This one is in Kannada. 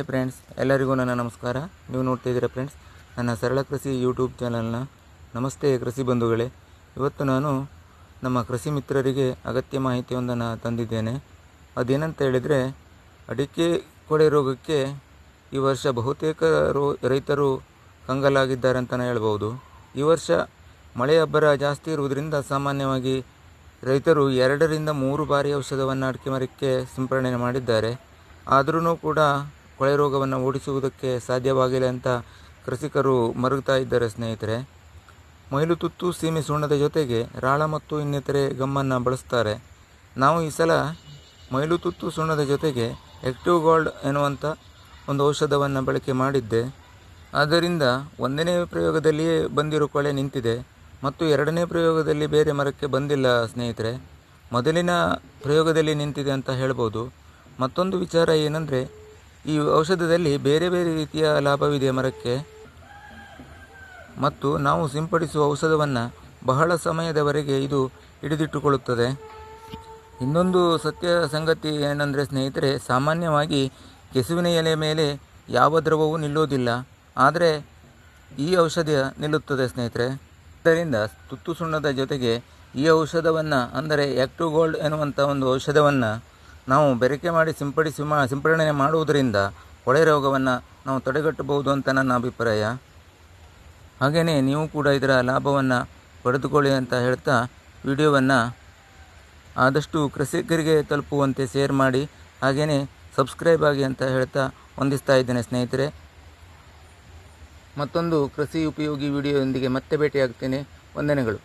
ಹಾಯ್ ಫ್ರೆಂಡ್ಸ್ ಎಲ್ಲರಿಗೂ ನನ್ನ ನಮಸ್ಕಾರ. ನೀವು ನೋಡ್ತಾ ಇದ್ದೀರಾ ಫ್ರೆಂಡ್ಸ್ ನನ್ನ ಸರಳ ಕೃಷಿ ಯೂಟ್ಯೂಬ್ ಚಾನಲ್ನ ನಮಸ್ತೆ ಕೃಷಿ ಬಂಧುಗಳೇ. ಇವತ್ತು ನಾನು ನಮ್ಮ ಕೃಷಿ ಮಿತ್ರರಿಗೆ ಅಗತ್ಯ ಮಾಹಿತಿಯೊಂದನ್ನು ತಂದಿದ್ದೇನೆ. ಅದೇನಂತ ಹೇಳಿದರೆ, ಅಡಿಕೆ ಕೊಳೆ ರೋಗಕ್ಕೆ ಈ ವರ್ಷ ಬಹುತೇಕ ರೋ, ರೈತರು ಕಂಗಾಲಾಗಿದ್ದಾರೆ ಅಂತಲೇ ಹೇಳ್ಬೋದು. ಈ ವರ್ಷ ಮಳೆ ಅಬ್ಬರ ಜಾಸ್ತಿ ಇರುವುದರಿಂದ ಸಾಮಾನ್ಯವಾಗಿ ರೈತರು ಎರಡರಿಂದ ಮೂರು ಬಾರಿ ಔಷಧವನ್ನು ಅಡಿಕೆ ಮರಕ್ಕೆ ಸಿಂಪರಣೆ ಮಾಡಿದ್ದಾರೆ. ಆದ್ರೂ ಕೂಡ ಕೊಳೆ ರೋಗವನ್ನು ಓಡಿಸುವುದಕ್ಕೆ ಸಾಧ್ಯವಾಗಿಲ್ಲ ಅಂತ ಕೃಷಿಕರು ಮರುಗ್ತಾ ಇದ್ದಾರೆ ಸ್ನೇಹಿತರೆ. ಮೈಲು ತುತ್ತು ಸೀಮೆ ಸುಣ್ಣದ ಜೊತೆಗೆ ರಾಳ ಮತ್ತು ಇನ್ನಿತರೆ ಗಮ್ಮನ್ನು ಬಳಸ್ತಾರೆ. ನಾವು ಈ ಸಲ ಮೈಲು ತುತ್ತು ಸುಣ್ಣದ ಜೊತೆಗೆ ಆಕ್ಟಿವ್ ಗೋಲ್ಡ್ ಎನ್ನುವಂಥ ಒಂದು ಔಷಧವನ್ನು ಬಳಕೆ ಮಾಡಿದ್ದೆ. ಆದ್ದರಿಂದ ಒಂದನೇ ಪ್ರಯೋಗದಲ್ಲಿಯೇ ಬಂದಿರೋ ಕೊಳೆ ನಿಂತಿದೆ ಮತ್ತು ಎರಡನೇ ಪ್ರಯೋಗದಲ್ಲಿ ಬೇರೆ ಮರಕ್ಕೆ ಬಂದಿಲ್ಲ ಸ್ನೇಹಿತರೆ. ಮೊದಲಿನ ಪ್ರಯೋಗದಲ್ಲಿ ನಿಂತಿದೆ ಅಂತ ಹೇಳ್ಬೋದು. ಮತ್ತೊಂದು ವಿಚಾರ ಏನಂದರೆ ಈ ಔಷಧದಲ್ಲಿ ಬೇರೆ ಬೇರೆ ರೀತಿಯ ಲಾಭವಿದೆ ಮರಕ್ಕೆ. ಮತ್ತು ನಾವು ಸಿಂಪಡಿಸುವ ಔಷಧವನ್ನು ಬಹಳ ಸಮಯದವರೆಗೆ ಇದು ಹಿಡಿದಿಟ್ಟುಕೊಳ್ಳುತ್ತದೆ. ಇನ್ನೊಂದು ಸತ್ಯ ಸಂಗತಿ ಏನಂದರೆ ಸ್ನೇಹಿತರೆ, ಸಾಮಾನ್ಯವಾಗಿ ಕೆಸುವಿನ ಎಲೆ ಮೇಲೆ ಯಾವ ದ್ರವವೂ ನಿಲ್ಲೋದಿಲ್ಲ. ಆದರೆ ಈ ಔಷಧಿಯ ನಿಲ್ಲುತ್ತದೆ ಸ್ನೇಹಿತರೆ. ಇದರಿಂದ ತುತ್ತು ಸುಣ್ಣದ ಜೊತೆಗೆ ಈ ಔಷಧವನ್ನು, ಅಂದರೆ ಆಕ್ಟಿವ್ ಗೋಲ್ಡ್ ಎನ್ನುವಂಥ ಒಂದು ಔಷಧವನ್ನು ನಾವು ಬೆರಕೆ ಮಾಡಿ ಸಿಂಪಡಿಸಿ ಮಾ, ಸಿಂಪಡಣೆ ಮಾಡುವುದರಿಂದ ಕೊಳೆ ರೋಗವನ್ನು ನಾವು ತಡೆಗಟ್ಟಬಹುದು ಅಂತ ನನ್ನ ಅಭಿಪ್ರಾಯ. ಹಾಗೆಯೇ ನೀವು ಕೂಡ ಇದರ ಲಾಭವನ್ನು ಪಡೆದುಕೊಳ್ಳಿ ಅಂತ ಹೇಳ್ತಾ ವಿಡಿಯೋವನ್ನು ಆದಷ್ಟು ಕೃಷಿಕರಿಗೆ ತಲುಪುವಂತೆ ಶೇರ್ ಮಾಡಿ ಹಾಗೆಯೇ ಸಬ್ಸ್ಕ್ರೈಬ್ ಆಗಿ ಅಂತ ಹೇಳ್ತಾ ಹೊಂದಿಸ್ತಾ ಇದ್ದೇನೆ ಸ್ನೇಹಿತರೆ. ಮತ್ತೊಂದು ಕೃಷಿ ಉಪಯೋಗಿ ವಿಡಿಯೋದೊಂದಿಗೆ ಮತ್ತೆ ಭೇಟಿಯಾಗ್ತೇನೆ. ವಂದನೆಗಳು.